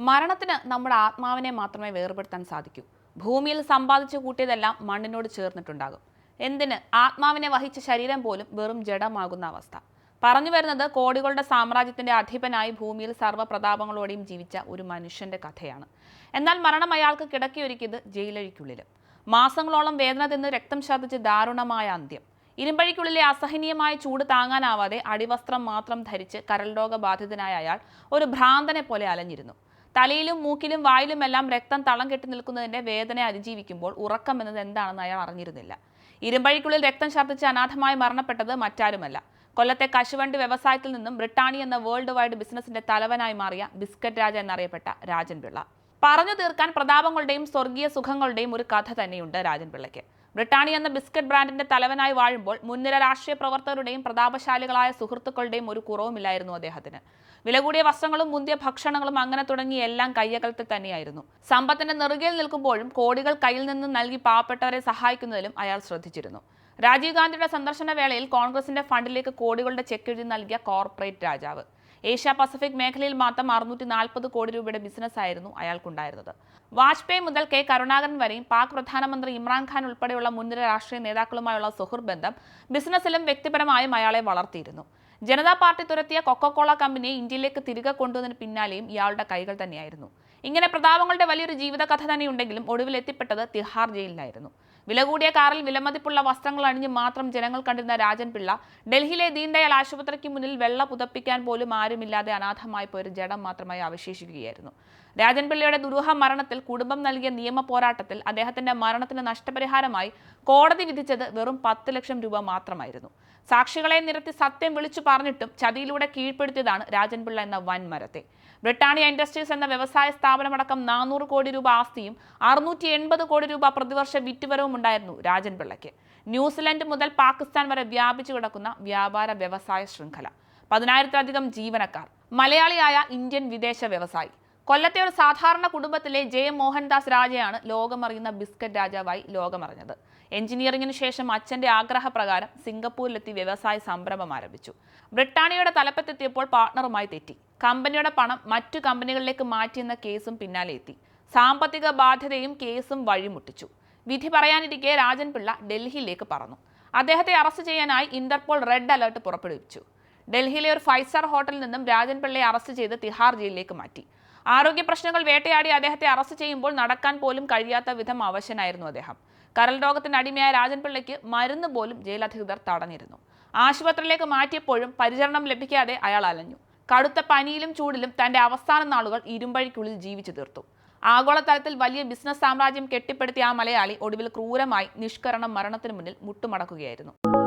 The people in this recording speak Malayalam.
മരണത്തിന് നമ്മുടെ ആത്മാവിനെ മാത്രമേ വേർപെടുത്താൻ സാധിക്കൂ. ഭൂമിയിൽ സമ്പാദിച്ചു കൂട്ടിയതെല്ലാം മണ്ണിനോട് ചേർന്നിട്ടുണ്ടാകും. എന്തിന്? ആത്മാവിനെ വഹിച്ച ശരീരം പോലും വെറും ജഡമാകുന്ന അവസ്ഥ. പറഞ്ഞു വരുന്നത് കോടികളുടെ സാമ്രാജ്യത്തിന്റെ അധിപനായി ഭൂമിയിൽ സർവപ്രതാപങ്ങളോടെയും ജീവിച്ച ഒരു മനുഷ്യന്റെ കഥയാണ്. എന്നാൽ മരണം അയാൾക്ക് കിടക്കിയൊരുക്കിയത് ജയിലഴിക്കുള്ളിലും. മാസങ്ങളോളം വേദന തിന്ന് രക്തം ഛർദ്ദിച്ച് ദാരുണമായ അന്ത്യം. ഇരുമ്പഴിക്കുള്ളിലെ അസഹനീയമായ ചൂട് താങ്ങാനാവാതെ അടിവസ്ത്രം മാത്രം ധരിച്ച് കരൾ രോഗബാധിതനായ അയാൾ ഒരു ഭ്രാന്തനെ പോലെ അലഞ്ഞിരുന്നു. തലയിലും മൂക്കിലും വായിലും എല്ലാം രക്തം തളം കെട്ടി നിൽക്കുന്നതിന്റെ വേദന അതിജീവിക്കുമ്പോൾ ഉറക്കം എന്നത് എന്താണെന്ന് അയാൾ അറിഞ്ഞിരുന്നില്ല. ഇരുമ്പഴിക്കുള്ളിൽ രക്തം ഛർദ്ദിച്ച് അനാഥമായി മരണപ്പെട്ടത് മറ്റാരുമല്ല. കൊല്ലത്തെ കശുവണ്ടി വ്യവസായത്തിൽ നിന്നും ബ്രിട്ടാണി എന്ന വേൾഡ് വൈഡ് ബിസിനസിന്റെ തലവനായി മാറിയ ബിസ്ക്കറ്റ് രാജ എന്നറിയപ്പെട്ട രാജൻ പിള്ള പറഞ്ഞു തീർക്കാൻ പ്രതാപങ്ങളുടെയും സ്വർഗീയ സുഖങ്ങളുടെയും ഒരു കഥ തന്നെയുണ്ട് രാജൻ പിള്ളയ്ക്ക് ബ്രിട്ടാനി എന്ന ബിസ്ക്കറ്റ് ബ്രാൻഡിന്റെ തലവനായി വാഴുമ്പോൾ മുൻനിര രാഷ്ട്രീയ പ്രവർത്തകരുടെയും പ്രതാപശാലികളായ സുഹൃത്തുക്കളുടെയും ഒരു കുറവുമില്ലായിരുന്നു അദ്ദേഹത്തിന്. വില കൂടിയ വസ്ത്രങ്ങളും മുന്തിയ ഭക്ഷണങ്ങളും അങ്ങനെ തുടങ്ങി എല്ലാം കയ്യകലത്തിൽ തന്നെയായിരുന്നു. സമ്പത്തിന്റെ നെറുകയിൽ നിൽക്കുമ്പോഴും കോടികൾ കയ്യിൽ നിന്ന് നൽകി പാവപ്പെട്ടവരെ സഹായിക്കുന്നതിലും അയാൾ ശ്രദ്ധിച്ചിരുന്നു. രാജീവ് ഗാന്ധിയുടെ സന്ദർശന വേളയിൽ കോൺഗ്രസിന്റെ ഫണ്ടിലേക്ക് കോടികളുടെ ചെക്ക് എഴുതി നൽകിയ കോർപ്പറേറ്റ് രാജാവ്. ഏഷ്യ പസഫിക് മേഖലയിൽ മാത്രം അറുന്നൂറ്റി നാൽപ്പത് കോടി രൂപയുടെ ബിസിനസ് ആയിരുന്നു അയാൾക്കുണ്ടായിരുന്നത്. വാജ്പേയി മുതൽ കെ കരുണാകരൻ വരെയും പാക് പ്രധാനമന്ത്രി ഇമ്രാൻഖാൻ ഉൾപ്പെടെയുള്ള മുൻനിര രാഷ്ട്രീയ നേതാക്കളുമായുള്ള സുഹൃത്ത് ബന്ധം ബിസിനസ്സിലും വ്യക്തിപരമായും അയാളെ വളർത്തിയിരുന്നു. ജനതാ പാർട്ടി തുരത്തിയ കൊക്കോകോള കമ്പനിയെ ഇന്ത്യയിലേക്ക് തിരികെ കൊണ്ടുവന്നതിന് പിന്നാലെയും ഇയാളുടെ കൈകൾ തന്നെയായിരുന്നു. ഇങ്ങനെ പ്രതാപങ്ങളുടെ വലിയൊരു ജീവിതകഥ തന്നെയുണ്ടെങ്കിലും ഒടുവിൽ എത്തിപ്പെട്ടത് തിഹാർ ജയിലിലായിരുന്നു. വില കൂടിയ കാറിൽ വിലമതിപ്പുള്ള വസ്ത്രങ്ങൾ അണിഞ്ഞ് മാത്രം ജനങ്ങൾ കണ്ടിരുന്ന രാജൻപിള്ള ഡൽഹിയിലെ ദീൻദയാൽ ആശുപത്രിക്ക് മുന്നിൽ വെള്ള പുതപ്പിക്കാൻ പോലും ആരുമില്ലാതെ അനാഥമായി പോയൊരു ജഡം മാത്രമായി അവശേഷിക്കുകയായിരുന്നു. രാജൻ പിള്ളയുടെ ദുരൂഹ മരണത്തിൽ കുടുംബം നൽകിയ നിയമ പോരാട്ടത്തിൽ അദ്ദേഹത്തിന്റെ മരണത്തിന് നഷ്ടപരിഹാരമായി കോടതി വിധിച്ചത് വെറും പത്ത് ലക്ഷം രൂപ മാത്രമായിരുന്നു. സാക്ഷികളെ നിരത്തി സത്യം വിളിച്ചു പറഞ്ഞിട്ടും ചതിയിലൂടെ കീഴ്പ്പെടുത്തിയതാണ് രാജൻപിള്ള എന്ന വൻമരത്തെ. ബ്രിട്ടാനിയ ഇൻഡസ്ട്രീസ് എന്ന വ്യവസായ സ്ഥാപനമടക്കം നാനൂറ് കോടി രൂപ ആസ്തിയും അറുന്നൂറ്റി എൺപത് കോടി രൂപ പ്രതിവർഷ വിറ്റുവരവും ഉണ്ടായിരുന്നു രാജൻപിള്ളയ്ക്ക്. ന്യൂസിലൻഡ് മുതൽ പാകിസ്ഥാൻ വരെ വ്യാപിച്ചു കിടക്കുന്ന വ്യാപാര വ്യവസായ ശൃംഖല. പതിനായിരത്തിലധികം ജീവനക്കാർ മലയാളിയായ ഇന്ത്യൻ വിദേശ വ്യവസായി കൊല്ലത്തെ ഒരു സാധാരണ കുടുംബത്തിലെ ജെ മോഹൻദാസ് രാജയാണ് ലോകമറിയുന്ന ബിസ്ക്കറ്റ് രാജാവായി ലോകമറിഞ്ഞത്. എഞ്ചിനീയറിംഗിന് ശേഷം അച്ഛന്റെ ആഗ്രഹപ്രകാരം സിംഗപ്പൂരിലെത്തി വ്യവസായ സംരംഭം ആരംഭിച്ചു. ബ്രിട്ടാനിയയുടെ തലപ്പത്തെത്തിയപ്പോൾ പാർട്ണറുമായി തെറ്റി. കമ്പനിയുടെ പണം മറ്റു കമ്പനികളിലേക്ക് മാറ്റിയെന്ന കേസും പിന്നാലെ എത്തി. സാമ്പത്തിക ബാധ്യതയും കേസും വഴിമുട്ടിച്ചു. വിധി പറയാനിരിക്കെ രാജൻപിള്ള ഡൽഹിയിലേക്ക് പറന്നു. അദ്ദേഹത്തെ അറസ്റ്റ് ചെയ്യാനായി ഇന്റർപോൾ റെഡ് അലർട്ട് പുറപ്പെടുവിച്ചു. ഡൽഹിയിലെ ഒരു ഫൈവ് സ്റ്റാർ ഹോട്ടലിൽ നിന്നും രാജൻപിള്ളയെ അറസ്റ്റ് ചെയ്ത് തിഹാർ ജയിലിലേക്ക് മാറ്റി. ആരോഗ്യ പ്രശ്നങ്ങൾ വേട്ടയാടി അദ്ദേഹത്തെ അറസ്റ്റ് ചെയ്യുമ്പോൾ നടക്കാൻ പോലും കഴിയാത്ത വിധം അവശനായിരുന്നു അദ്ദേഹം. കരൽ രോഗത്തിന് അടിമയായ രാജൻപിള്ളയ്ക്ക് മരുന്ന് പോലും ജയിലധികൃതർ തടഞ്ഞിരുന്നു. ആശുപത്രിയിലേക്ക് മാറ്റിയപ്പോഴും പരിചരണം ലഭിക്കാതെ അയാൾ അലഞ്ഞു. കടുത്ത പനിയിലും ചൂടിലും തന്റെ അവസാന നാളുകൾ ഇരുമ്പഴിക്കുള്ളിൽ ജീവിച്ചു തീർത്തു. ആഗോളതലത്തിൽ വലിയ ബിസിനസ് സാമ്രാജ്യം കെട്ടിപ്പടുത്തിയ ആ മലയാളി ഒടുവിൽ ക്രൂരമായി നിഷ്കരണം മരണത്തിന് മുന്നിൽ മുട്ടുമടക്കുകയായിരുന്നു.